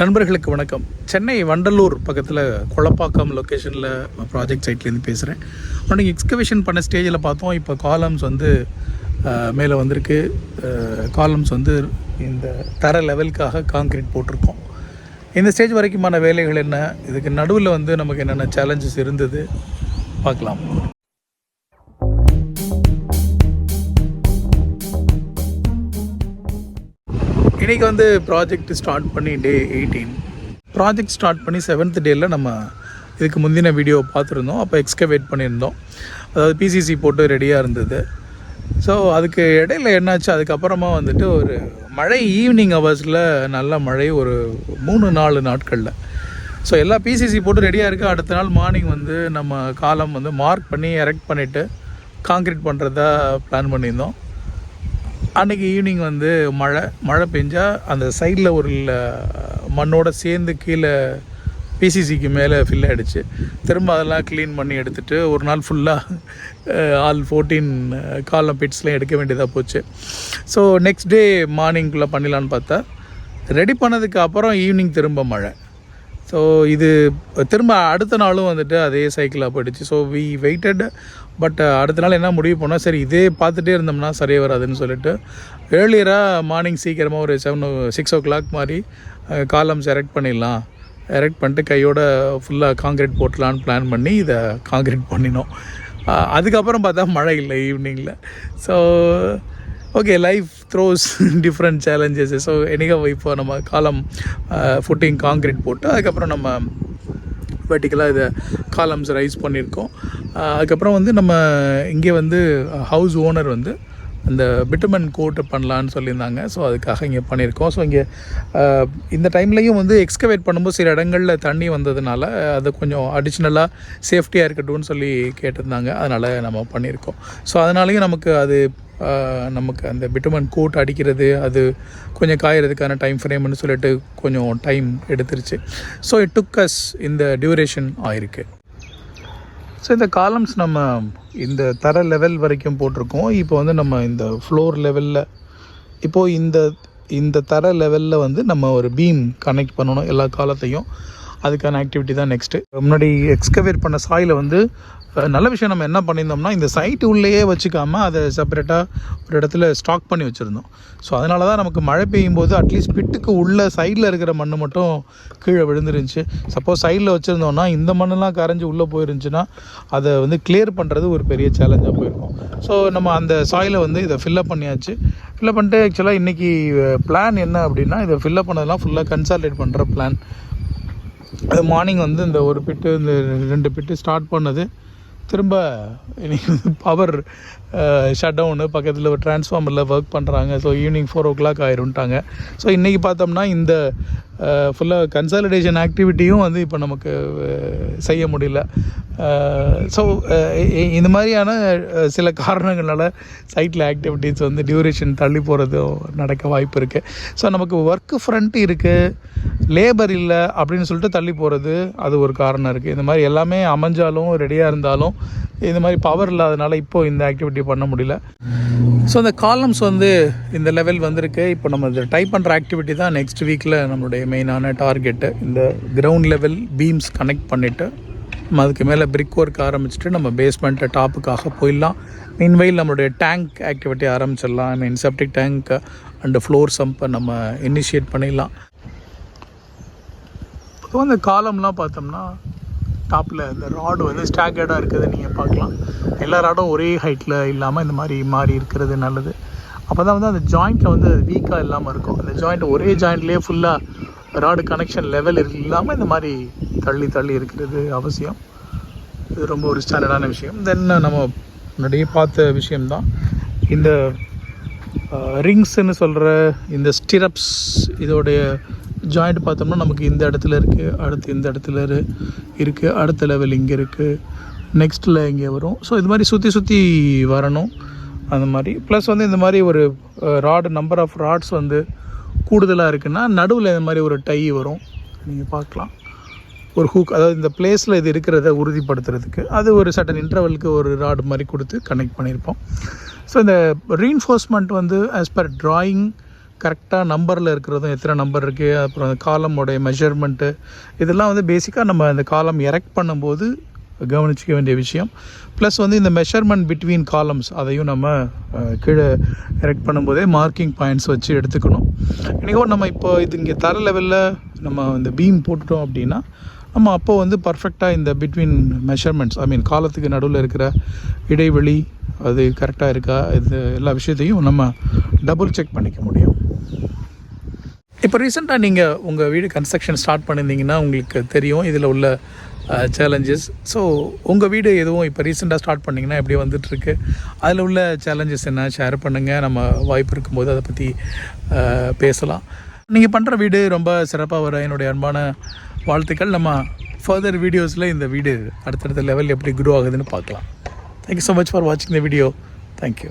நண்பர்களுக்கு வணக்கம். சென்னை வண்டலூர் பக்கத்தில் கொளப்பாக்கம் லொக்கேஷனில் ப்ராஜெக்ட் சைட்லேருந்து பேசுகிறேன் அன்றைக்கி எக்ஸ்கவேஷன் பண்ண ஸ்டேஜில் பார்த்தோம். இப்போ காலம்ஸ் வந்து மேலே வந்திருக்கு. காலம்ஸ் வந்து இந்த தர லெவலுக்காக காங்க்ரீட் போட்டிருக்கோம். இந்த ஸ்டேஜ் வரைக்குமான வேலைகள் என்ன? இதுக்கு நடுவில் வந்து நமக்கு என்னென்ன சேலஞ்சஸ் இருந்தது? பார்க்கலாம். இன்றைக்கி வந்து ப்ராஜெக்ட் ஸ்டார்ட் பண்ணி டே எயிட்டீன் ப்ராஜெக்ட் ஸ்டார்ட் பண்ணி செவன்த் டேயில் நம்ம இதுக்கு முந்தின வீடியோ பார்த்துருந்தோம். அப்போ எக்ஸ்கவேட் பண்ணியிருந்தோம். அதாவது பிசிசி போட்டு ரெடியாக இருந்தது. ஸோ அதுக்கு இடையில என்னாச்சு? அதுக்கப்புறமா வந்துட்டு ஒரு மழை ஈவினிங் ஹவர்ஸில் நல்ல மழை ஒரு மூணு நாலு நாட்களில். ஸோ எல்லா பிசிசி போட்டு ரெடியாக இருக்குது அடுத்த நாள் மார்னிங் வந்து நம்ம காலம் வந்து மார்க் பண்ணி எரெக்ட் பண்ணிவிட்டு காங்க்ரீட் பண்ணுறதா பிளான் பண்ணியிருந்தோம். அன்றைக்கி ஈவினிங் வந்து மழை. மழை பெஞ்சா அந்த சைடில் ஒரு மண்ணோடு மண்ணோட சேர்ந்து கீழே பிசிசிக்கு மேலே ஃபில் ஆகிடுச்சு திரும்ப அதெல்லாம் க்ளீன் பண்ணி எடுத்துகிட்டு ஒரு நாள் ஃபுல்லாக ஆல் ஃபோர்டீன் காலம் பிட்ஸ்லாம் எடுக்க வேண்டியதாக போச்சு. ஸோ நெக்ஸ்ட் டே மார்னிங்குள்ளே பண்ணிடலான்னு பார்த்தா ரெடி பண்ணதுக்கு அப்புறம் ஈவினிங் திரும்ப மழை. ஸோ இது திரும்ப அடுத்த நாளும் வந்துட்டு அதே சைக்கிளாக போயிடுச்சு. ஸோ வி வெயிட்டட் பட் அடுத்த நாள் என்ன முடிவு பண்ணோம்? சரி இதே பார்த்துட்டே இருந்தோம்னா சரியாக வராதுன்னு சொல்லிட்டு ஏர்லியராக மார்னிங் சீக்கிரமாக ஒரு செவன் சிக்ஸ் ஓ கிளாக் மாதிரி uh, காலம்ஸ் எரெக்ட் பண்ணிடலாம். எரெக்ட் பண்ணிட்டு கையோட ஃபுல்லாக காங்கிரீட் போட்டலான்னு பிளான் பண்ணி இதை காங்கிரீட் பண்ணினோம். Uh, அதுக்கப்புறம் பார்த்தா மழை இல்லை ஈவினிங்கில் so okay life throws different challenges so anyway இப்போ நம்ம காலம் ஃபுட்டிங் காங்க்ரீட் போட்டு அதுக்கப்புறம் நம்ம வெர்டிக்கலாக இதை காலம்ஸ் ரைஸ் பண்ணியிருக்கோம் uh, அதுக்கப்புறம் வந்து நம்ம இங்கே வந்து uh, ஹவுஸ் ஓனர் வந்து அந்த பிட்டமன் கோட்டு பண்ணலான்னு சொல்லியிருந்தாங்க. ஸோ அதுக்காக இங்கே பண்ணியிருக்கோம் ஸோ இங்கே uh, இந்த டைம்லையும் வந்து எக்ஸ்கவேட் பண்ணும்போது சில இடங்களில் தண்ணி வந்ததுனால அது கொஞ்சம் அடிஷ்னலாக சேஃப்டியாக இருக்கட்டும்னு சொல்லி கேட்டிருந்தாங்க. அதனால் நம்ம பண்ணியிருக்கோம் ஸோ அதனாலேயும் நமக்கு அது நமக்கு அந்த பிட்டமன் கோட் அடிக்கிறது அது கொஞ்சம் காயறதுக்கான டைம் ஃப்ரேம்னு சொல்லிட்டு கொஞ்சம் டைம் எடுத்துருச்சு. ஸோ இட் டுக்கஸ் இந்த டியூரேஷன் ஆயிருக்கு. ஸோ இந்த காலம்ஸ் நம்ம இந்த தர லெவல் வரைக்கும் போட்டிருக்கோம். இப்போ வந்து நம்ம இந்த ஃப்ளோர் லெவலில் இப்போது இந்த இந்த தர லெவலில் வந்து நம்ம ஒரு பீம் கனெக்ட் பண்ணணும் எல்லா காலத்தையும் அதுக்கான ஆக்டிவிட்டி தான் நெக்ஸ்ட்டு முன்னாடி எக்ஸ்கவேட் பண்ண சாயில் வந்து நல்ல விஷயம் நம்ம என்ன பண்ணியிருந்தோம்னா இந்த சைட்டு உள்ளேயே வச்சுக்காம அதை செப்பரேட்டாக ஒரு இடத்துல ஸ்டாக் பண்ணி வச்சுருந்தோம். ஸோ அதனால தான் நமக்கு மழை பெய்யும் போது அட்லீஸ்ட் பிட்டுக்கு உள்ள சைடில் இருக்கிற மண் மட்டும் கீழே விழுந்துருந்துச்சு. சப்போஸ் சைடில் வச்சுருந்தோம்னா இந்த மண்ணெல்லாம் கரைஞ்சி உள்ளே போயிருந்துச்சுன்னா அதை வந்து கிளியர் பண்ணுறது ஒரு பெரிய சேலஞ்சாக போயிருக்கும். ஸோ நம்ம அந்த சாயிலை வந்து இதை ஃபில்லப் பண்ணியாச்சு. ஃபில்லப் பண்ணிட்டு ஆக்சுவலாக இன்றைக்கி பிளான் என்ன அப்படின்னா இதை ஃபில்லப் பண்ணதெல்லாம் ஃபுல்லாக கன்சால்டேட் பண்ணுற பிளான் அது மார்னிங் வந்து இந்த ஒரு பிட்டு இந்த ரெண்டு பிட்டு ஸ்டார்ட் பண்ணது. திரும்ப இன்றைக்கி பவர் ஷட் டவுனு பக்கத்தில் ஒரு டிரான்ஸ்ஃபார்மரில் ஒர்க் பண்ணுறாங்க so evening four o'clock ஆயிரும்ட்டாங்க. ஸோ இன்றைக்கி பார்த்தோம்னா இந்த ஃபுல்லாக கன்சாலிடேஷன் ஆக்டிவிட்டியும் வந்து இப்போ நமக்கு செய்ய முடியல. ஸோ இந்த மாதிரியான சில காரணங்களால் சைட்டில் ஆக்டிவிட்டீஸ் வந்து டியூரேஷன் தள்ளி போகிறதும் நடக்க வாய்ப்பு இருக்குது ஸோ நமக்கு ஒர்க்கு ஃப்ரண்ட் இருக்குது லேபர் இல்லை அப்படின்னு சொல்லிட்டு தள்ளி போகிறது அது ஒரு காரணம் இருக்குது இந்த மாதிரி எல்லாமே அமைஞ்சாலும் ரெடியாக இருந்தாலும் இந்த மாதிரி பவர் இல்லாதனால இப்போது இந்த ஆக்டிவிட்டி பண்ண முடியல. ஸோ இந்த காலம்ஸ் வந்து இந்த லெவல் வந்திருக்கு. இப்போ நம்ம இதை டைப் பண்ணுற ஆக்டிவிட்டி தான் நெக்ஸ்ட் வீக்கில் நம்மளுடைய மெயினான டார்கெட்டு இந்த கிரவுண்ட் லெவல் பீம்ஸ் கனெக்ட் பண்ணிவிட்டு நம்ம அதுக்கு மேலே பிரிக் ஒர்க் ஆரம்பிச்சுட்டு நம்ம பேஸ்மெண்ட்டை டாப்புக்காக போயிடலாம். மீன்வைல் நம்மளுடைய டேங்க் ஆக்டிவிட்டி ஆரம்பிச்சிடலாம். I mean septic tank and floor சம்பை நம்ம இனிஷியேட் பண்ணிடலாம். ஸோ அந்த காலம்லாம் பார்த்தோம்னா டாப்பில் இந்த ராடு வந்து ஸ்டாக்கர்டாக இருக்குது நீங்கள் பார்க்கலாம். எல்லா ராடும் ஒரே ஹைட்டில் இல்லாமல் இந்த மாதிரி மாறி இருக்கிறது நல்லது. அப்போ தான் வந்து அந்த ஜாயிண்ட்டில் வந்து வீக்காக இல்லாமல் இருக்கும். அந்த ஜாயிண்ட் ஒரே ஜாயிண்ட்லேயே ஃபுல்லாக ராடு கனெக்ஷன் லெவல் இல்லாமல் இந்த மாதிரி தள்ளி தள்ளி இருக்கிறது அவசியம். இது ரொம்ப ஒரு ஸ்டாண்டர்டான விஷயம். தென் நம்ம முன்னாடியே பார்த்த விஷயம்தான். இந்த ரிங்ஸ்ன்னு சொல்கிற இந்த ஸ்டிரப்ஸ் இதோடைய ஜாயிண்ட் பார்த்தோம்னா நமக்கு இந்த இடத்துல இருக்குது அடுத்து இந்த இடத்துல இருக்குது அடுத்த லெவல் இங்கே இருக்குது நெக்ஸ்ட்டில் இங்கே வரும். ஸோ இது மாதிரி சுற்றி சுற்றி வரணும். அந்த மாதிரி. ப்ளஸ் வந்து இந்த மாதிரி ஒரு ராடு நம்பர் ஆஃப் ராட்ஸ் வந்து கூடுதலாக இருக்குன்னா நடுவில் இந்த மாதிரி ஒரு டை வரும். நீங்கள் பார்க்கலாம். ஒரு ஹூக் அதாவது இந்த பிளேஸில் இது இருக்கிறத உறுதிப்படுத்துறதுக்கு அது ஒரு சட்டன் இன்டர்வலுக்கு ஒரு ராடு மாதிரி கொடுத்து கனெக்ட் பண்ணியிருப்போம். ஸோ இந்த ரீன்ஃபோர்ஸ்மெண்ட் வந்து ஆஸ் பர் ட்ராயிங் கரெக்டாக நம்பரில் இருக்கிறதும் எத்தனை நம்பர் இருக்குது அப்புறம் அந்த காலமோடைய மெஷர்மெண்ட்டு இதெல்லாம் வந்து பேசிக்காக நம்ம அந்த காலம் எரெக்ட் பண்ணும்போது கவனிச்சிக்க வேண்டிய விஷயம். ப்ளஸ் வந்து இந்த மெஷர்மெண்ட் பிட்வீன் காலம்ஸ் அதையும் நம்ம கீழே எரெக்ட் பண்ணும்போதே மார்க்கிங் பாயிண்ட்ஸ் வச்சு எடுத்துக்கணும். இன்றைக்கோ நம்ம இப்போ இது இங்கே தர லெவலில் நம்ம இந்த பீம் போட்டுட்டோம் அப்படின்னா நம்ம அப்போ வந்து பர்ஃபெக்டாக இந்த பிட்வீன் மெஷர்மெண்ட்ஸ் ஐ மீன் காலத்துக்கு நடுவில் இருக்கிற இடைவெளி அது கரெக்டாக இருக்கா இது எல்லா விஷயத்தையும் நம்ம டபுள் செக் பண்ணிக்க முடியும். இப்போ ரீசெண்டாக நீங்கள் உங்கள் வீடு கன்ஸ்ட்ரக்ஷன் ஸ்டார்ட் பண்ணியிருந்தீங்கன்னா உங்களுக்கு தெரியும் இதில் உள்ள சேலஞ்சஸ் ஸோ உங்கள் வீடு எதுவும் இப்போ ரீசெண்டாக ஸ்டார்ட் பண்ணிங்கன்னா எப்படி வந்துட்டுருக்கு? அதில் உள்ள சேலஞ்சஸ் என்ன? ஷேர் பண்ணுங்கள் நம்ம வாய்ப்பு இருக்கும்போது அதை பற்றி பேசலாம். நீங்கள் பண்ணுற வீடு ரொம்ப சிறப்பாக வர என்னுடைய அன்பான வாழ்த்துக்கள். நம்ம ஃபர்தர் வீடியோஸில் இந்த வீடு அடுத்தடுத்த லெவல் எப்படி குரோ ஆகுதுன்னு பார்க்கலாம். தேங்க்யூ ஸோ மச் ஃபார் வாட்சிங் த வீடியோ தேங்க்யூ